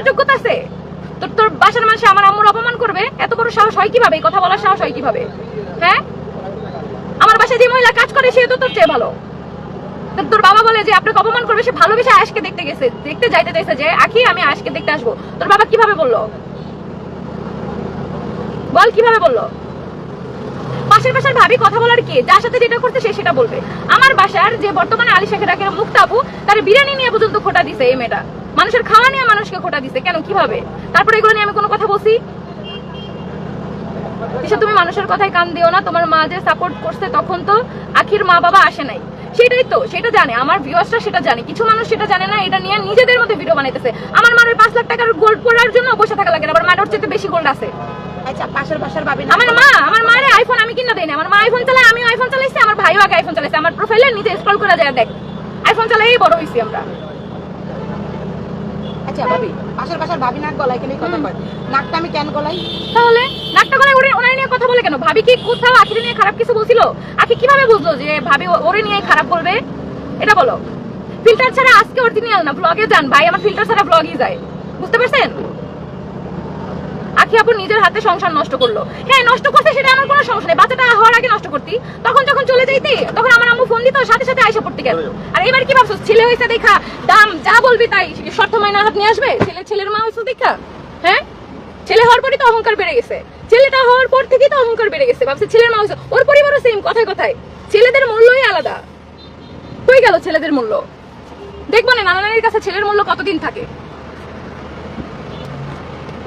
বলার যোগ্যতা আছে? তোর তোর বাসার মানুষ আমার আম্মুর অপমান করবে? এত বড় সাহস হয় কীভাবে? কথা বলার সাহস হয় কীভাবে? হ্যাঁ? আমার বাসায় যে মহিলা কাজ করে সে তো তোর চেয়ে ভালো। তোর বাবা বলে যে আপনাকে অপমান করবে, সে ভালোবেসে আয়েশকে দেখতে গেছে। দেখতে যাইতে চাইছে যে, আখি, আমি আয়েশকে দেখতে আসব। তোর বাবা কীভাবে বলল? বল, কীভাবে বলল? পাশের বাসার ভাবি কথা বলার কি? যার সাথে যেটা করতে সে সেটা বলবে। আমার বাসার যে বর্তমানে আলিশাকে ডাকে মুক্তাবু, তার বিরিয়ানি নিয়ে পর্যন্ত খোটা দিছে এই মেয়েটা। মানুষের খাওয়া নিয়ে মানুষকে খোটা দিছে। কেন? কীভাবে? তারপরে এগুলো নিয়ে আমি কোনো কথা বলছি? তুমি মানুষের কথায় কান দিও না? তোমার মা যে সাপোর্ট করছে তখন তো আখির মা বাবা আসে নাই। সেটাই তো সেটা জানে। আমার ভিউয়ার্সরা সেটা জানে। কিছু মানুষ সেটা জানে না এটা নিয়ে নিজেদের মধ্যে ভিডিও বানাইতেছে। আমার মার ওই পাঁচ লাখ টাকার গোল্ড পড়ার জন্য বসে থাকা লাগে না আবার মার ওর চেয়ে বেশি গোল্ড আছে। আচ্ছা পাশের বাসার ভাবি না আমার মা আমার মায়ের আইফোন আমি কিনা দেই না আমার মা আইফোন চালায় আমিও আইফোন চালাইছি আমার ভাইও আগে আইফোন চালাইছে। আমার প্রোফাইলে নিজে স্ক্রল করা যায় দেখ। আইফোন চালাই বড় হইছি আমরা। আচ্ছা ভাবি পাশের বাসার ভাবি নাক গলায় কেন কথা কয়? নাকটা আমি কেন গলাই তাহলে? নাকটা করে ওরে ওনার নিয়ে কথা বলে কেন? ভাবি কি কোথাও আখির নিয়ে খারাপ কিছু বলছিল? আখি কীভাবে বুঝলো যে ভাবি ওরে নিয়ে খারাপ করবে এটা বলো। ফিল্টার ছাড়া আজকে অরিজিনাল না ব্লগে যান। ভাই আমার ফিল্টার ছাড়া ব্লগই যায়। বুঝতে পারছেন? আখি আপু নিজের হাতে সংসার নষ্ট করল। হ্যাঁ নষ্ট করতে সেটা আমার কোনো সমস্যা নেই। বাচ্চাটা হওয়ার আগে নষ্ট করতি। তখন যখন চলে যাইতি তখন আমার আম্মু ফোন দিত সাথে সাথে আইসা পড়তে গেল আর এবার কি ভাবছ ছেলে হয়েছে দেখা দাম যা বলবি তাই। শর্ত মাইনা হাত নিয়ে আসবে? ছেলে ছেলের মা হয়েছে দেখা। হ্যাঁ? ছেলে হওয়ার পরই তো অহংকার বেড়ে গেছে। ছেলেটা হওয়ার পর থেকেই তো অহংকার বেড়ে গেছে। ভাবছে ছেলের মা হয়েছে ওর পরিবারও সেম কথায় কথায়। ছেলেদের মূল্যই আলাদা। হয়ে গেল ছেলেদের মূল্য? দেখব না নানা নানির কাছে ছেলের মূল্য কতদিন থাকে?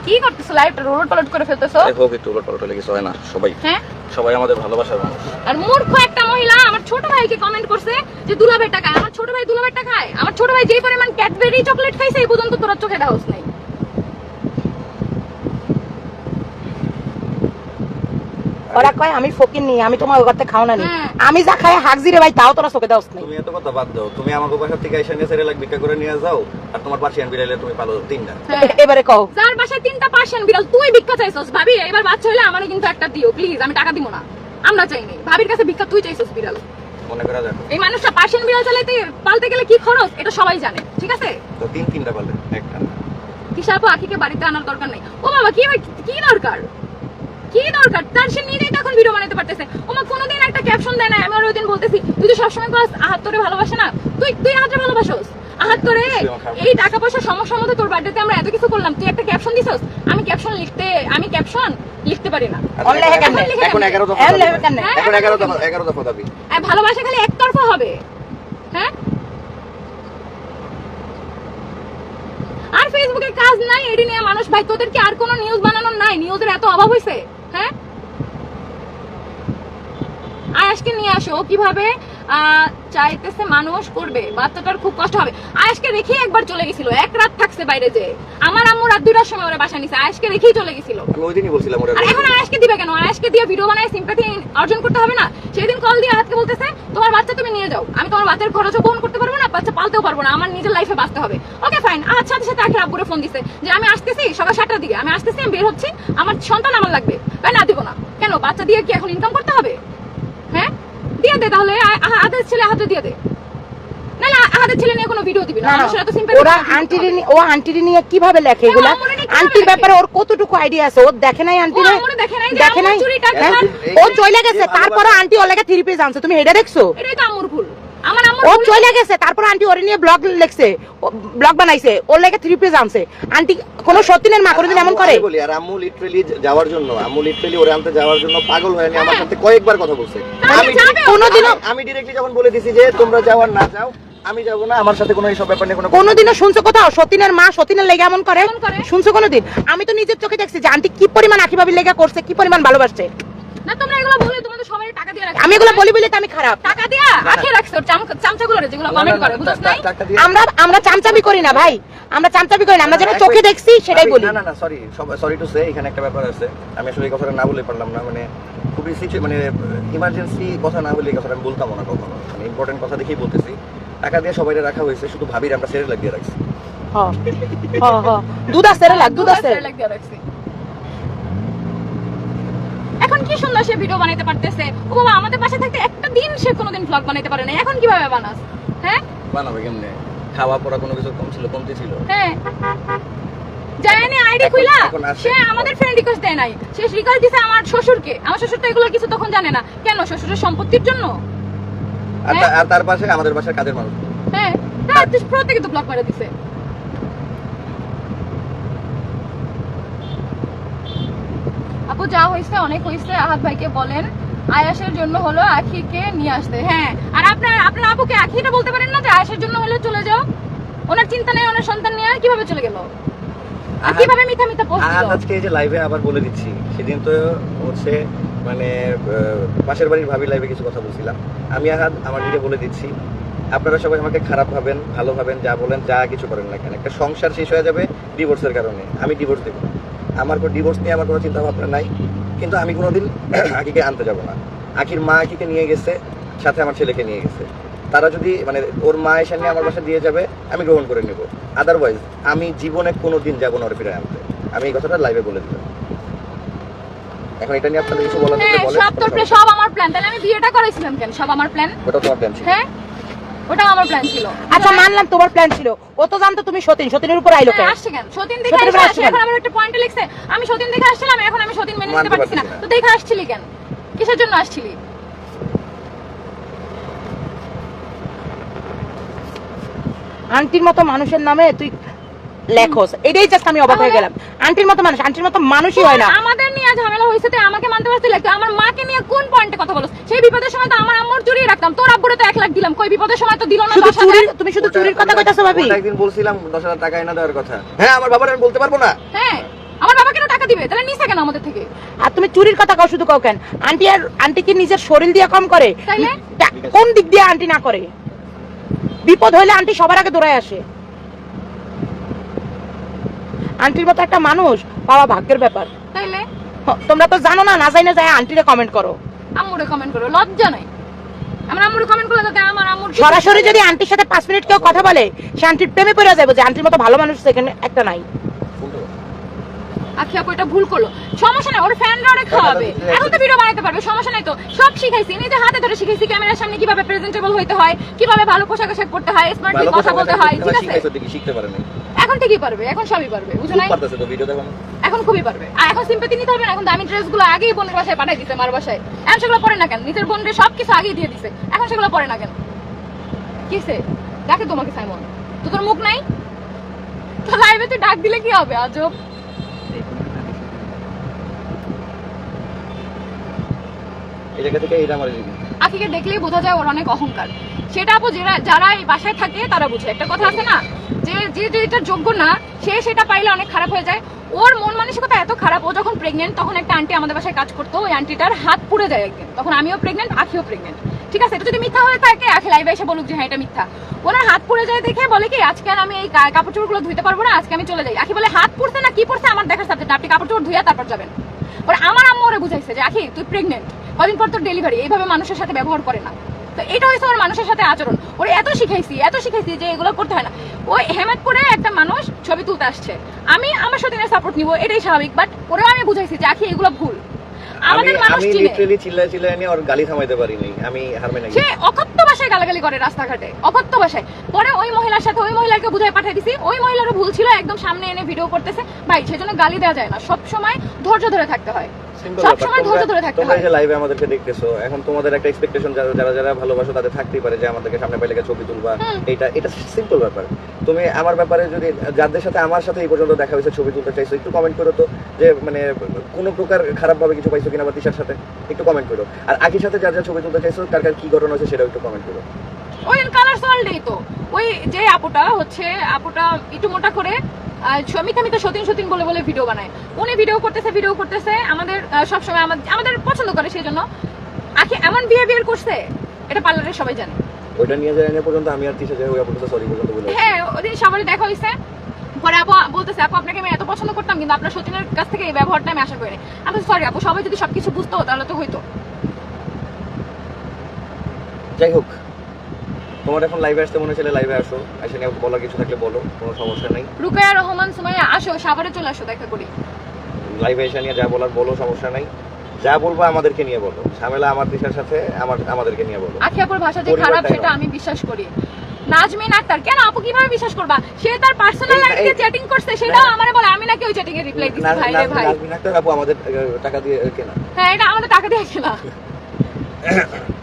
কি করতেছো? লাইভটা রোড পালট করে ফেলতেছো? আরে হোক একটু উলট পালট হয় না সবাই। হ্যাঁ? সবাই আমাদের ভালোবাসার মানুষ। আর মূর্খ একটা মহিলা আমার ছোট ভাইকে কমেন্ট করছে যে দুলাভাই খায় আমার ছোট ভাই দুলাভাই খায় আমার ছোট ভাই যেই পরিমাণ ক্যাডবেরি চকলেট খাইছে এই পর্যন্ত তোর চোখে দাওস নাই। ওরা কয় আমি ফকির নি আমি তোমার ওর খাও না নি। আমি যা খাই হাগজি রে ভাই তাও তোরা চোখে দাওস নাই। তুমি এত কথা বাদ দাও। তুমি আমাকে বাসা থেকে এসে নিয়ে সেরে লাখ ভিক্ষা করে নিয়ে যাও আর তোমার পার্সিয়ান বিড়াইলে তুমি পালো তিনটা। হ্যাঁ। এবারে কও। যার বাসায় তিনটা পার্সিয়ান বিড়াল তুই ভিক্ষা চাইছস ভাবি? এবার বাচ্চা হলে আমারে কিন্তু একটা দিও প্লিজ আমি টাকা দিব না। আমরা চাইনি ভাবির কাছে ভিক্ষা তুই চাইছস বিড়াল। মনে করা দেখো এই মানুষটা পার্সিয়ান বিড়াল চালাইতে পালতে গেলে কি খরচ? এটা সবাই জানে ঠিক আছে? তো তিন তিনটা পারলে একটা না। হিসাবও আখিকে বাড়িতে আনার দরকার নাই। ও বাবা কি কি দরকার? কি দরকার? তার সে নিজেই তো এখন ভিডিও বানাতে পারতেছে। ও মা কোনোদিন একটা ক্যাপশন দেয় না আমি আর ওই দিন বলতেছি তুই তো সবসময় বলস আহাত তোরে ভালোবাসে না? তুই তুই আহাতরে ভালোবাসোস? আহাত করে এই টাকা পয়সার সমস্যার মধ্যে তোর বার্থডেতে আমরা এত কিছু করলাম তুই একটা ক্যাপশন দিছস? আমি ক্যাপশন লিখতে আমি ক্যাপশন লিখতে পারি না। অনলাইনে আচ্ছা, এখন দফা? হ্যাঁ, এখন হ্যাঁ, দফা দফা দাবি। ভালোবাসা খালি একতরফা হবে। হ্যাঁ? আর ফেসবুকে কাজ নাই এডি নিয়ে মানুষ। ভাই তোদের কি আর কোনো নিউজ বানানোর নাই? নিউজের এত অভাব হয়েছে হ্যাঁ? আয়াসকে নিয়ে আসো কীভাবে চাইতেছে মানুষ করবে বাচ্চাটার খুব কষ্ট হবে। আয়াসকে রেখেই একবার চলে গেছিল এক রাত থাকছে বাইরে যে। আমার আম্মু রাত দুটার সময় ওরা বাসা নিছে আয়াসকে রেখেই চলে গেছিল। এখন আয়াসকে দিবে কেন? আয়াসকে দিয়ে ভিডিও বানায় সিম্পাথি অর্জন করতে হবে না? সেদিন কল দিয়ে আজকে বলতেছে তোমার বাচ্চা তুমি নিয়ে যাও। আমি তোমার বাচ্চার খরচও বহন করতে পারব না বাচ্চা পালতেও পারব না আমার নিজের লাইফে বাঁচতে হবে। ওকে ফাইন আর সাথে আব্বুরে ফোন দিছে যে আমি আসতেছি সকাল সাতটার দিকে। আমি আসতেছি আমি বের হচ্ছি আমার সন্তান আমার লাগবে। ভাই না দিব না। কেন? বাচ্চা দিয়ে কি এখন ইনকাম করতে হবে? হ্যাঁ? দিয়ে দে তাহলে আ- আ- আহাদের ছেলে হাতে দিয়ে দে। ছেলে নিয়ে কোনো ভিডিও দিবি না। মানুষের ওরা আন্টির ও আন্টির নিয়ে কীভাবে লেখে এগুলা? আন্টির ব্যাপারে ওর কতটুকু আইডিয়া আছে? ও দেখে নাই আন্টি ও দেখে নাই দেখে নাই? হ্যাঁ? ও চলে গেছে। তারপরে আন্টি ওর লেগে থ্রি পেজ আনছে তুমি এটা দেখছ? এটাই তো ভুল। আমার আম্মুর ও চলে গেছে তারপর আন্টি ওরে নিয়ে ব্লগ লিখছে ব্লগ বানাইছে ওর লেগে থ্রি পেজ আনছে। আন্টি কোন সত্যিনের মা কোনোদিন এমন করে? বলি? আর আম্মু লিটারালি যাওয়ার জন্য আম্মু লিটারালি ওরে আনতে যাওয়ার জন্য পাগল হয়ে আমার সাথে কয়েকবার কথা বলছে। আমি কোনোদিনও- আমি- ডিরেক্টলি যখন বলে দিছি যে তোমরা যাও আর না যাও আমি যাব না আমার সাথে কোনো এইসব ব্যাপার নিয়ে কোনো কোনোদিনও শুনছো কোথাও? সতীনের মা সতীনের লেগে এমন করে? এমন করে? শুনছো কোনোদিন? আমি তো নিজের চোখে দেখছি যে আন্টি কি পরিমাণ আখি ভাবির লেগে করছে কি পরিমাণ ভালোবাসছে? না তোমরা এগুলো বলে তোমাদের সবাই টাকা দিয়ে রাখছো আমি এগুলো বলি বলি তো আমি খারাপ। টাকা দিয়া আখে রাখছো চামচাগুলো যেগুলো কমেন্ট করে বুঝছ নাই? আমরা আমরা চামচামি করি না ভাই। আমরা চামচামি করি না আমরা যেটা চোখে দেখছি সেটাই বলি। না না না সরি সরি টু সে এখানে একটা ব্যাপার আছে। আমি আসলে এই কথাটা না বলে পারলাম না মানে খুবই সিচু মানে ইমার্জেন্সি কথা না বলে এই কথাটা আমি বলতাম না কখনো। মানে ইম্পর্টেন্ট কথা দেখেই বলতেছি। টাকা দিয়ে সবাই রাখা হয়েছে শুধু ভাবির আমরা সেরে লাগিয়ে রাখছি। হ হ হ। দুধ আছে রে লাগ দুধ আছে লাগ দিয়ে রাখছি এখন কি সুন্দর সে ভিডিও বানাইতে পারতেছে। ও বাবা আমাদের পাশে থাকতে একটা দিন সে কোনোদিন ভ্লগ বানাইতে পারে না এখন কীভাবে বানাস? হ্যাঁ? বানাবে কেমনে? খাওয়া পড়া কোনো কিছু কম ছিল কমতি ছিল। হ্যাঁ। জানি আইডি খুইলা? সে আমাদের ফ্রেন্ড রিকোয়েস্ট দেয় নাই। সে রিকোয়েস্ট দিছে আমার শ্বশুরকে। আমার শ্বশুর তো এগুলো কিছু তখন জানে না। কেন? শ্বশুরের সম্পত্তির জন্য? আর তার পাশে আমাদের বাসার কাজের মানুষ। হ্যাঁ। তার প্রত্যেকে তো ব্লক করে দিছে আপু যা হয়েছে অনেক হয়েছে আহাত ভাইকে বলেন। আয়াসের জন্য হলো আখিকে নিয়ে আসতে। হ্যাঁ আর আপনার আপনার আপুকে আখিটা বলতে পারেন না যে আয়াসের জন্য হলো চলে যাও? ওনার চিন্তা নেই ওনার সন্তান নিয়ে কীভাবে চলে গেল? আর আহাত- কীভাবে মিথ্যা মিথ্যা পোস্ট দিল আজকে এই যে লাইভে আবার বলে দিচ্ছি। সেদিন তো হচ্ছে মানে পাশের বাড়ির ভাবি লাইভে কিছু কথা বলছিলাম। আমি আহাদ আমার দিকে বলে দিচ্ছি। আপনারা সবাই আমাকে খারাপ ভাবেন ভালো ভাবেন যা বলেন যা কিছু করেন না কেন একটা সংসার শেষ হয়ে যাবে ডিভোর্সের কারণে। আমি ডিভোর্স দেবো। আমার কোনো ডিভোর্স নিয়ে আমার কোনো চিন্তা ভাবনা নাই। কিন্তু আমি কোনোদিন আকিকে আনতে যাব না। আকির মা আকিকে নিয়ে গেছে সাথে আমার ছেলেকে নিয়ে গেছে। তারা যদি মানে ওর মা এসে নিয়ে আমার বাসা দিয়ে যাবে আমি গ্রহণ করে নেব। আদারওয়াইজ আমি জীবনে কোনো দিন যাব না ওর ফিরে আনতে। আমি এই কথাটা লাইভে বলে দিলাম। এখন এটা নিয়ে আপনাদের কিছু বলার হ্যাঁ সব তোর সব আমার প্ল্যান। তাহলে আমি বিয়েটা করেছিলাম কেন? সব আমার প্ল্যান? ওটা তোমার প্ল্যান হ্যাঁ? ওটা আমার প্ল্যান ছিল। আচ্ছা মানলাম তোমার প্ল্যান ছিল। ও তো জানতো তুমি সতীন সতীনের উপর আইলো কেন? হ্যাঁ, আসছে কেন? সতীন দেখে আসছে, এখন? আবার একটা পয়েন্টে লিখছে আমি সতীন দেখে আসছিলাম এখন আমি সতীন মেনে নিতে পারছি না। তো দেখে আসছিলি কেন? কিসের জন্য আসছিলি? আন্টির মতো মানুষের নামে তুই লেখস। এটাই জাস্ট আমি অবাক হয়ে গেলাম। আন্টির মতো মানুষ আন্টির মতো মানুষই হয় না। আমাদের নিয়ে ঝামেলা হয়েছে তো আমাকে মানতে পারছিস লাগতো আমার মাকে নিয়ে কোন পয়েন্টে কথা বলছ সেই বিপদের সময় তো আমার আম্মুর জড়িয়ে রাখতাম। তোর আব্বুরে তো এক লাখ দিলাম। কই বিপদের সময় তো দিল না শুধু দশ হাজার। তুমি শুধু চুরির কথা কইতাছো ভাবি। একদিন বলছিলাম দশ হাজার টাকা এনে দেওয়ার কথা। হ্যাঁ আমার বাবার আমি বলতে পারব না। হ্যাঁ আমার বাবা কেন টাকা দিবে? তাহলে নিছে কেন আমাদের থেকে? আর তুমি চুরির কথা কও শুধু কও কেন? আন্টি আর আন্টি কি নিজের শরীর দিয়ে কম করে। তাইলে? কোন দিক দিয়ে আন্টি না করে? বিপদ হইলে আন্টি সবার আগে দৌড়ায় আসে। আন্টির মতো একটা মানুষ পাওয়া ভাগ্যের ব্যাপার। তাইলে? তোমরা তো জানো না না জানি না যায় আন্টিরে কমেন্ট করো। আম্মুরে কমেন্ট করো লজ্জা নাই। আমার আম্মুরে কমেন্ট করলে তাতে আমার আম্মুর সরাসরি যদি আন্টির সাথে পাঁচ মিনিট কেউ কথা বলে সে আন্টির প্রেমে পড়ে যাবে যে আন্টির মতো ভালো মানুষ সেখানে একটা নাই। আখি আপু এটা ভুল করল। সমস্যা নাই ওর ফ্যানরা ওরে খাওয়াবে। এখন তো ভিডিও বানাতে পারবে সমস্যা নাই তো। সব শিখাইছি নিজে হাতে ধরে শিখাইছি ক্যামেরার সামনে কীভাবে প্রেজেন্টেবল হইতে হয় কীভাবে ভালো পোশাক আশাক পরতে হয় স্মার্টলি কথা বলতে হয় ঠিক আছে? শিখাইছো দেখি শিখতে পারে নাই। এখন ঠিকই পারবে এখন সবই পারবে বুঝো নাই? পারতেছে তো ভিডিও দেখো এখন খুবই পারবে। আর এখন সিম্পাতি নিতে হবে না এখন দামি ড্রেসগুলো আগেই বোনের বাসায় পাঠিয়ে দিতে মার বাসায়। এখন সেগুলো পরে না কেন? নিজের বোনের সব কিছু আগেই দিয়ে দিছে। এখন সেগুলো পরে না কেন? কিসে ডাকে তোমাকে সাইমন। তো তোর মুখ নাই? তো লাইভে তুই ডাক দিলে কি হবে আজব? এই জায়গা থেকে এইটা আমার আখিকে দেখলেই বোঝা যায় ওর অনেক অহংকার। সেটা আপু যারা এই বাসায় থাকে, তারা বুঝে। একটা কথা আছে না? যে যে যেটা যোগ্য না, সে সেটা পাইলে অনেক খারাপ হয়ে যায়। ওর মন মানসিকতা এত খারাপ, ও যখন প্রেগনেন্ট তখন একটা আন্টি আমাদের বাসায় কাজ করতো। ওই আন্টিটার হাত পুড়ে যায় একদিন। তখন আমিও প্রেগনেন্ট আখিও প্রেগনেন্ট ঠিক আছে? এটা যদি মিথ্যা হয়ে থাকে, আখি লাইভে এসে বলুক যে হ্যাঁ এটা মিথ্যা। ওনার হাত পুড়ে যায় দেখে বলে কি, আজকে আর আমি এই কাপড় চোপড়গুলো ধুইতে পারব না, আজকে আমি চলে যাই। আখি বলে, হাত পুড়ছে না? কি পড়ছে? আমার দেখার সাবজেক্ট আপনি কাপড় চোপড় ধুইয়া তারপর যাবেন। পরে আমার আম্মু ওরে বুঝাইছে যে, আখি, তুই প্রেগনেন্ট কদিন পর তোর ডেলিভারি এইভাবে মানুষের সাথে ব্যবহার করে না। তো এটা হয়েছে ওর মানুষের সাথে আচরণ। ওরে এত শিখাইছি এত শিখাইছি যে এগুলো করতে হয় না। ওই হেমেদপুরে একটা মানুষ ছবি তুলতে আসছে। আমি আমার সতীনের সাপোর্ট নিব এটাই স্বাভাবিক বাট ওরেও আমি বুঝাইছি যে আখি এগুলো ভুল। আমি আমাদের মানুষ চিনে। লিটারালি চিল্লায় চিল্লায় নিয়ে ওর গালি থামাইতে পারি নাই আমি হারমে নাই সে ভাষায় গালাগালি করে রাস্তাঘাটে ভাষায়। পরে ওই মহিলার সাথে ওই মহিলাকে বুঝায় পাঠিয়ে দিছি। ওই মহিলারও ভুল ছিল একদম সামনে এনে ভিডিও করতেছে। ভাই সেজন্য গালি দেওয়া যায় না। সব সময় ধৈর্য ধরে থাকতে হয়। সব সময় তোমরা- ধৈর্য ধরে থাকতে হয়। এই যে লাইভে আমাদেরকে দেখতেছো এখন তোমাদের একটা এক্সপেকটেশন যারা যারা ভালোবাসো তাদের থাকতেই পারে যে আমাদেরকে সামনে পাইলে ছবি তুলবা। এটা এটা সিম্পল ব্যাপার। তুমি আমার ব্যাপারে যদি যাদের সাথে আমার সাথে এই পর্যন্ত দেখা হয়েছে ছবি তুলতে চাইছো একটু কমেন্ট করো তো যে মানে কোনো প্রকার খারাপ ভাবে কিছু পাইছো কিনা বা তিশার সাথে একটু কমেন্ট করো। আর আকির সাথে যার যার ছবি তুলতে চাইছো কার কি ঘটনা হয়েছে সেটাও একটু কমেন্ট করো। ওই কালার সল্ডেই তো। ওই যে আপুটা হচ্ছে আপুটা একটু মোটা করে মিথ্যা মিথ্যা সতীন সতীন বলে বলে ভিডিও বানায় উনি ভিডিও করতেছে ভিডিও করতেছে আমাদের সবসময় আমাদের পছন্দ করে সেই জন্য। আখি এমন বিহেভিয়ার করছে এটা পার্লারের সবাই জানে। ওইটা নিয়ে যায় না পর্যন্ত আমি আর তিশা যাই ওই আপুর সরি পর্যন্ত বলে হ্যাঁ ওদিন সবারই দেখা হয়েছে পরে আপু বলতেছে আপু আপনাকে আমি এত পছন্দ করতাম কিন্তু আপনার সতীনের কাছ থেকে এই ব্যবহারটা আমি আশা করিনি। আমি সরি আপু সবাই যদি সবকিছু বুঝতো তাহলে তো হইতো। যাই হোক তোমার এখন লাইভে আসতে মনে ছিল লাইভে আসো। এসে নিয়ে বলার কিছু থাকলে বলো কোনো সমস্যা নেই। রুকায়া রহমান সুমাইয়া আসো সাভারে চলে আসো দেখা করি। লাইভে এসে নিয়ে যা বলার বলো সমস্যা নাই। যা বলব আমাদেরকে নিয়ে বলো। ঝামেলা আমার দিশার সাথে আমার আমাদেরকে নিয়ে বলো। আখিয়াপুর ভাষা যে খারাপ সেটা আমি বিশ্বাস করি। নাজমিন আক্তার কেন আপু কীভাবে বিশ্বাস করবা? সে তার পার্সোনাল লাইফে চ্যাটিং করছে সেটাও আমারে বলে আমি নাকি ওই চ্যাটিং এ রিপ্লাই দিছি ভাই রে ভাই। নাজমিন আক্তার আপু আমাদের টাকা দিয়ে কেনা। হ্যাঁ এটা আমাদের টাকা দিয়ে কেনা।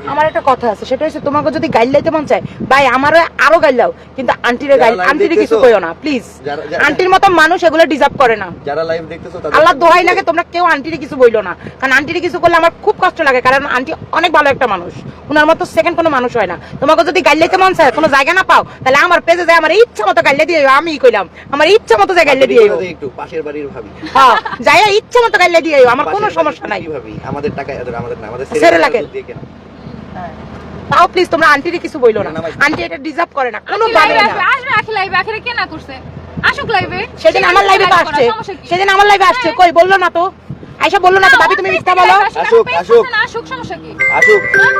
আমার একটা কথা আছে সেটা হচ্ছে তোমাকে যদি গাইল লাইতে মন চায় ভাই আমারও আরও গাইল দাও কিন্তু আন্টিরে গাইল আন্টিরে কিছু কইও না প্লিজ আন্টির মতো মানুষ এগুলো ডিজার্ভ করে না। যারা লাইভ দেখতেছো তাদের আল্লাহ দোহাই লাগে তোমরা কেউ আন্টিরে কিছু বইলো না। কারণ আন্টিরে কিছু করলে আমার খুব কষ্ট লাগে কারণ আন্টি অনেক ভালো একটা মানুষ। উনার মতো সেকেন্ড কোনো মানুষ হয় না। তোমাকে যদি গাইলাইতে মন চায় কোনো জায়গা না পাও তাহলে আমার পেজে যায় আমার ইচ্ছা মতো গাইলে দিয়ে আমি কইলাম। আমার ইচ্ছা মতো যায় গাইলে দিয়ে একটু পাশের বাড়ির ভাবি। হ্যাঁ যাই ইচ্ছা মতো গাইলে দিয়ে আমার কোনো সমস্যা নাই। ভাবি আমাদের টাকা আমাদের না আমাদের ছেড়ে কেনা। তাও প্লিজ তোমরা আন্টিরে কিছু বইলো না। আন্টি এটা ডিজার্ভ করে না। কোনো ভাবে না। আসবে? আসবে আখি লাইভে আখিরে কে না করছে? আসুক লাইভে সেদিন আমার লাইভে তো আসছে। সেদিন আমার লাইভে আসছে। কই বলল না তো? আয়সা বলল না তো ভাবি তুমি মিথ্যা বলো। আসুক, আসুক। আসুক সমস্যা কি? আসুক। হ্যাঁ?